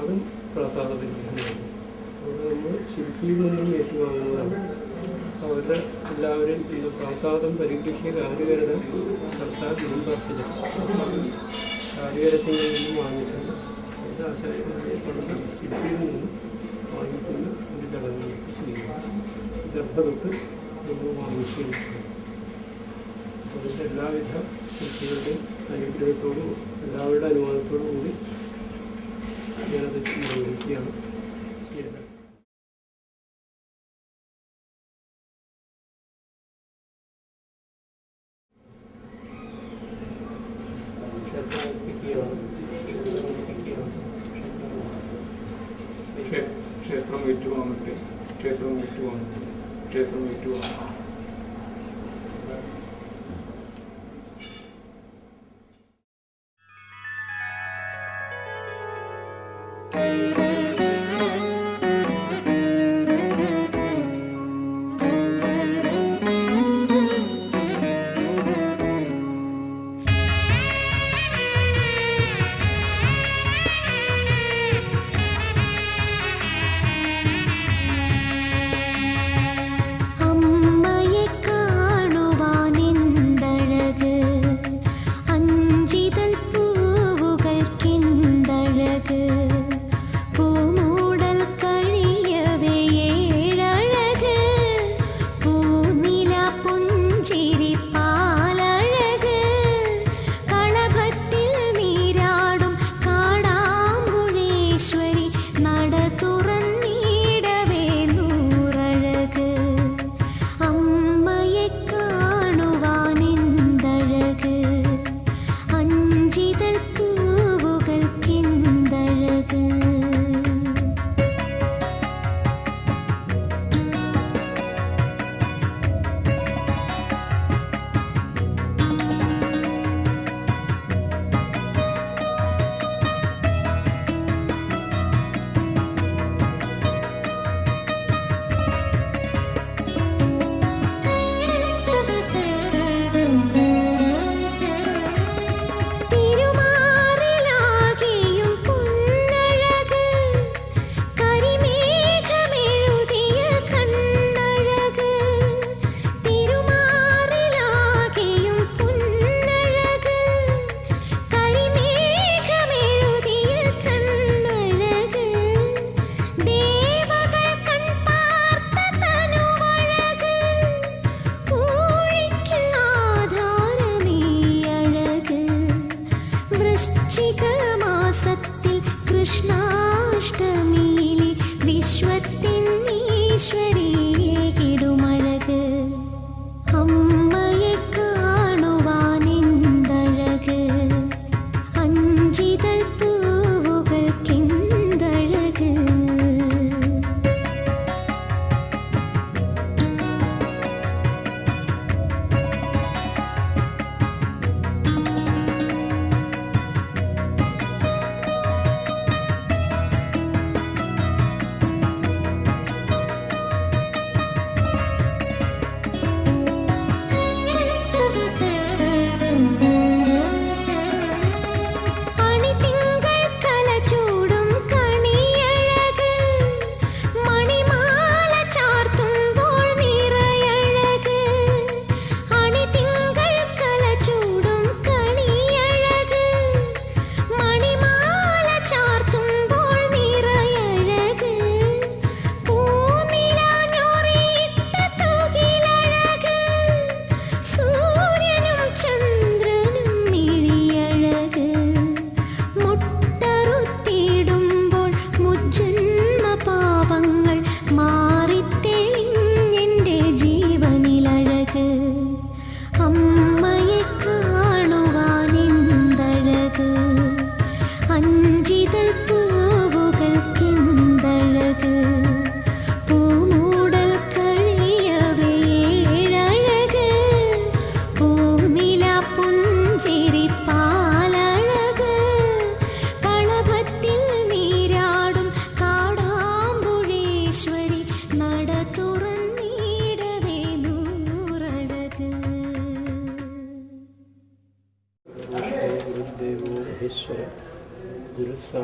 അതും പ്രസാദ അവിടെ നമ്മൾ ശില്പിയിൽ നിന്നും ഏറ്റുവാങ്ങുന്നതാണ് അവരുടെ എല്ലാവരും ഇത് പ്രസാദം പരിഗ്രഹിക്കുക കാലുകരുടെ സർക്കാർ കുടുംബാർച്ചന കാലുകരത്തിൽ നിന്നും വാങ്ങിയിട്ടുണ്ട്. അത് ആചാര്യന്മാരെ കൊണ്ട് ശില്പിയിൽ നിന്നും വാങ്ങിക്കുന്ന ഒരു ചടങ്ങ് ചെയ്യുന്നു. ഗർഭതൊട്ട് നമ്മൾ ചെയ്യും അതിന്റെ എല്ലാവിധ ശില്പികളുടെയും അനുഗ്രഹത്തോടും എല്ലാവരുടെ അനുവാദത്തോടും കൂടി ഞാനത് നിർവഹിക്കുകയാണ് ചെയ്യുന്നത് ക്ഷേത്രം ഏൽപ്പിക്കുകയാണ് ഏൽപ്പിക്കുകയാണ് ക്ഷേ- ക്ഷേത്രം ഏറ്റുവാങ്ങട്ടെ ക്ഷേത്രം ഏറ്റുവാങ്ങട്ടെ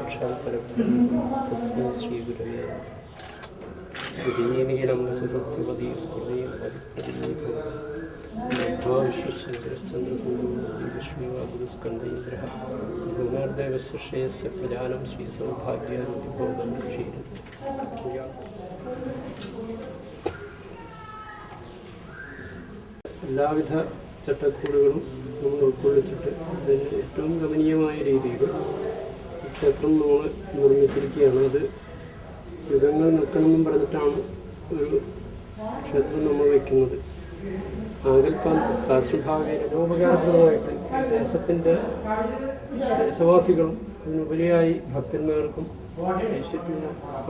സാക്ഷാൽ പരബ്രഹ്മ തസ്മൈ ശ്രീ ഗുരവേ ശ്രുതീനീലം സസസ്വതി സ്മൃതിയും വിശ്വചന്ദ്രസുന്ദരസ്കന്ധൈന്ദ്ര ഗുണർദേവസ്യ ശ്രേയസ്യ പ്രജാനം ശ്രീ സൗഭാഗ്യാനുഭോഗം എല്ലാവിധ ചട്ടക്കൂടുകളും നമ്മൾ ഉൾക്കൊള്ളിച്ചിട്ട് അതിന് ഏറ്റവും ഗമനീയമായ രീതിയിൽ ഈ ക്ഷേത്രം നമ്മൾ നിർമ്മിച്ചിരിക്കുകയാണ്. അത് യുഗങ്ങൾ നിൽക്കണമെന്നും പറഞ്ഞിട്ടാണ് ഒരു ക്ഷേത്രം നമ്മൾ വയ്ക്കുന്നത്. രജോപകാരപ്രദമായിട്ട് ദേശത്തിന്റെ ദേശവാസികളും അതിനുപരിയായി ഭക്തന്മാർക്കും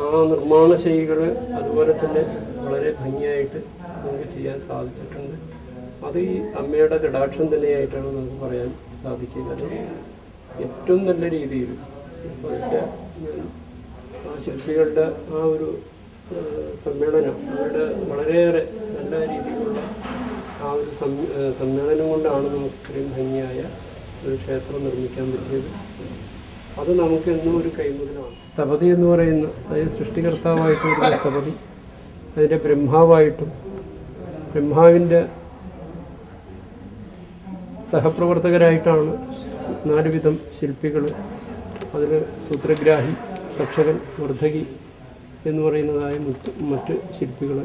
ആ നിർമ്മാണ ശൈലികൾ അതുപോലെ തന്നെ വളരെ ഭംഗിയായിട്ട് നമുക്ക് ചെയ്യാൻ സാധിച്ചിട്ടുണ്ട്. അത് ഈ അമ്മയുടെ കടാക്ഷം തന്നെയായിട്ടാണ് നമുക്ക് പറയാൻ സാധിക്കുന്നത്. ഏറ്റവും നല്ല രീതിയിൽ ആ ശില്പികളുടെ ആ ഒരു സമ്മേളനം അവരുടെ വളരെയേറെ നല്ല രീതിയിലുള്ള ആ ഒരു സമ്മേളനം കൊണ്ടാണ് നമുക്ക് ഇത്രയും ഭംഗിയായ ഒരു ക്ഷേത്രം നിർമ്മിക്കാൻ പറ്റിയത്. അത് നമുക്ക് എന്നും ഒരു കൈമുതലാണ്. സ്ഥപതി എന്ന് പറയുന്ന അതായത് സൃഷ്ടികർത്താവായിട്ടുള്ള സ്ഥപതി അതിന്റെ ബ്രഹ്മാവായിട്ടും ബ്രഹ്മാവിന്റെ സഹപ്രവർത്തകരായിട്ടാണ് നാലുവിധം ശില്പികൾ അതിൽ സൂത്രഗ്രാഹി തക്ഷകൻ വർദ്ധകി എന്ന് പറയുന്നതായ മറ്റ് മറ്റ് ശില്പികൾ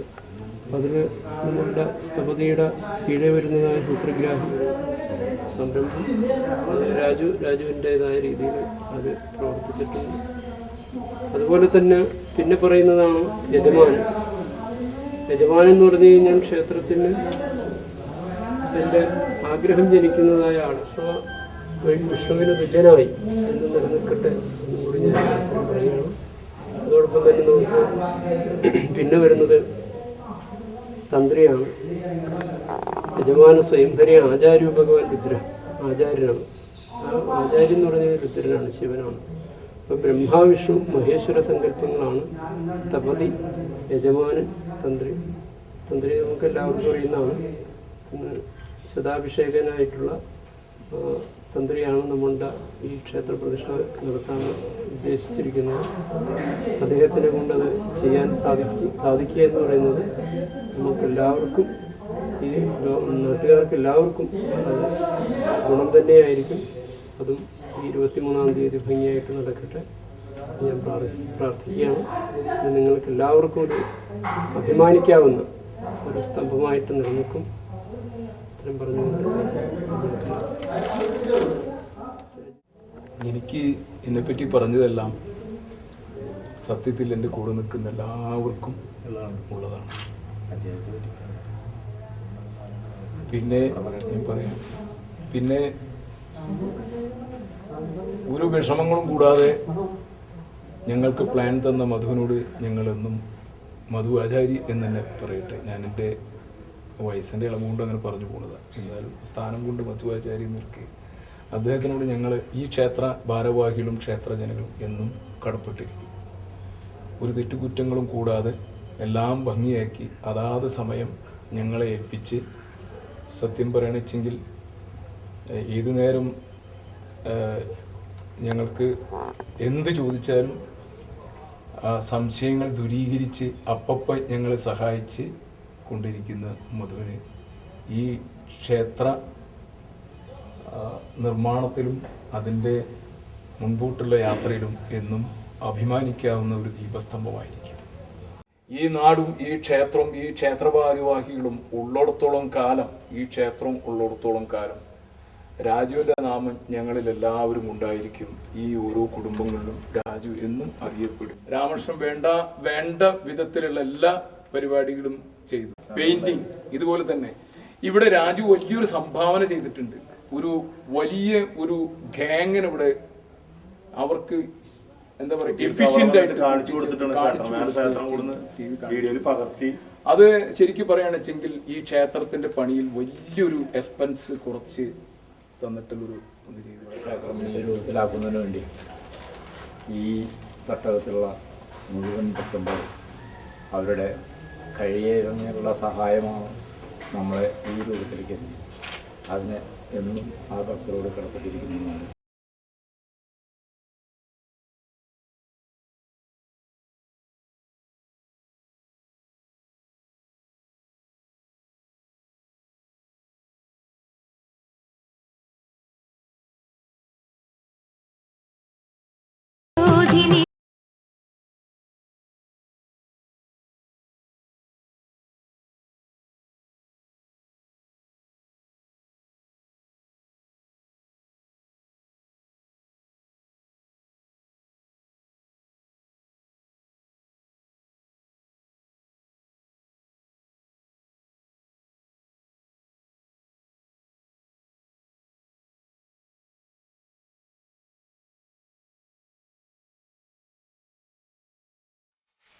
അതിൽ നമ്മളുടെ സ്ഥപതിയുടെ കീഴെ വരുന്നതായ സൂത്രഗ്രാഹി സംരംഭം. രാജു രാജുവിന്റെതായ രീതിയിൽ അത് പ്രവർത്തിച്ചിട്ടുണ്ട്. അതുപോലെ തന്നെ പിന്നെ പറയുന്നതാണ് യജമാനൻ യജമാനൻ എന്ന് പറഞ്ഞു കഴിഞ്ഞാൽ ക്ഷേത്രത്തിന് തന്റെ ആഗ്രഹം ജനിക്കുന്നതായ ആൾ വിഷ്ണുവിന് തുല്യനായി എന്ന് നിലനിൽക്കട്ടെ അതോടൊപ്പം തന്നെ നമുക്ക് പിന്നെ വരുന്നത് തന്ത്രിയാണ്. യജമാന സ്വയംഭരി ആചാര്യ ഭഗവാൻ രുദ്ര ആചാര്യനാണ് ആചാര്യ എന്ന് പറഞ്ഞാൽ രുദ്രനാണ് ശിവനാണ്. അപ്പോൾ ബ്രഹ്മാവിഷ്ണു മഹേശ്വര സങ്കല്പങ്ങളാണ് സ്ഥപതി യജമാനൻ തന്ത്രി. തന്ത്രി നമുക്ക് എല്ലാവർക്കും അറിയുന്നതാണ്. ഇന്ന് ശതാഭിഷേകനായിട്ടുള്ള തന്ത്രിയാണ് നമ്മളുടെ ഈ ക്ഷേത്ര പ്രതിഷ്ഠ നടത്താൻ ഉദ്ദേശിച്ചിരിക്കുന്നത്. അദ്ദേഹത്തിനെ കൊണ്ടത് ചെയ്യാൻ സാധിക്കും സാധിക്കുക എന്ന് പറയുന്നത് നമുക്ക് എല്ലാവർക്കും ഈ നാട്ടുകാർക്ക് എല്ലാവർക്കും അത് ഗുണം തന്നെയായിരിക്കും. അതും ഈ ഇരുപത്തിമൂന്നാം തീയതി ഭംഗിയായിട്ട് നടക്കട്ടെ ഞാൻ പ്രാർത്ഥി പ്രാർത്ഥിക്കുകയാണ്. ഇത് നിങ്ങൾക്ക് എല്ലാവർക്കും ഒരു അഭിമാനിക്കാവുന്ന ഒരു സ്തംഭമായിട്ട് നിലനിൽക്കും. ഇത്രയും പറഞ്ഞുകൊണ്ട് എനിക്ക് എന്നെപ്പറ്റി പറഞ്ഞതെല്ലാം സത്യത്തിൽ എന്റെ കൂടെ നിൽക്കുന്ന എല്ലാവർക്കും ഉള്ളതാണ്. പിന്നെ ഞാൻ പറയാം. പിന്നെ ഒരു വിഷമങ്ങളും കൂടാതെ ഞങ്ങൾക്ക് പ്ലാൻ തന്ന മധുവിനോട് ഞങ്ങളെന്നും മധു ആചാരി എന്ന് തന്നെ പറയട്ടെ. ഞാൻ എന്റെ വയസ്സിന്റെ ഇളവ് കൊണ്ട് അങ്ങനെ പറഞ്ഞു പോകുന്നതാണ് എന്നാലും സ്ഥാനം കൊണ്ട് മധു ആചാരി നിൽക്കെ അദ്ദേഹത്തിനോട് ഞങ്ങൾ ഈ ക്ഷേത്ര ഭാരവാഹികളും ക്ഷേത്ര ജനങ്ങളും എന്നും കടപ്പെട്ടിരിക്കും ഒരു തെറ്റുകുറ്റങ്ങളും കൂടാതെ എല്ലാം ഭംഗിയാക്കി അതാത് സമയം ഞങ്ങളെ ഏൽപ്പിച്ച് സത്യം പറയണിച്ചെങ്കിൽ ഏതു നേരം ഞങ്ങൾക്ക് എന്ത് ചോദിച്ചാലും സംശയങ്ങൾ ദുരീകരിച്ച് അപ്പപ്പം ഞങ്ങളെ സഹായിച്ച് കൊണ്ടിരിക്കുന്ന മധുവിന് ഈ ക്ഷേത്ര നിർമ്മാണത്തിലും അതിന്റെ മുൻപോട്ടുള്ള യാത്രയിലും എന്നും അഭിമാനിക്കാവുന്ന ഒരു ദീപസ്തംഭമായിരിക്കും. ഈ നാടും ഈ ക്ഷേത്രവും ഈ ക്ഷേത്രഭാരവാഹികളും ഉള്ളിടത്തോളം കാലം ഈ ക്ഷേത്രം ഉള്ളിടത്തോളം കാലം രാജുവിന്റെ നാമം ഞങ്ങളിൽ എല്ലാവരും ഉണ്ടായിരിക്കും. ഈ ഓരോ കുടുംബങ്ങളിലും രാജു എന്നും അറിയപ്പെടും. രാമകൃഷ്ണൻ വേണ്ട വേണ്ട വിധത്തിലുള്ള എല്ലാ പരിപാടികളും ചെയ്തു. പെയിന്റിങ് ഇതുപോലെ തന്നെ. ഇവിടെ രാജു വലിയൊരു സംഭാവന ചെയ്തിട്ടുണ്ട്. ഒരു വലിയ ഒരു ഗ്യാങ്ങിന് ഇവിടെ അവർക്ക് എന്താ പറയുക എഫിഷ്യന്റ് ആയിട്ട് കാണിച്ചു കൊടുത്തിട്ടുണ്ട് അത് ശരിക്കും പറയുകയാണെച്ചെങ്കിൽ ഈ ക്ഷേത്രത്തിന്റെ പണിയിൽ വലിയൊരു എക്സ്പെൻസ് കുറച്ച് തന്നിട്ടുള്ളൊരു ഇത് ചെയ്തു. രൂപത്തിലാക്കുന്നതിന് വേണ്ടി ഈ തട്ടകത്തിലുള്ള മുഴുവൻ ഭക്തന്മാർ അവരുടെ കഴിയുന്നുള്ള സഹായമാണ് നമ്മളെ ഈ രൂപത്തിലേക്ക് അതിന് എന്നും ആ ഭക്തരോട് കടപ്പെട്ടിരിക്കുന്നതാണ്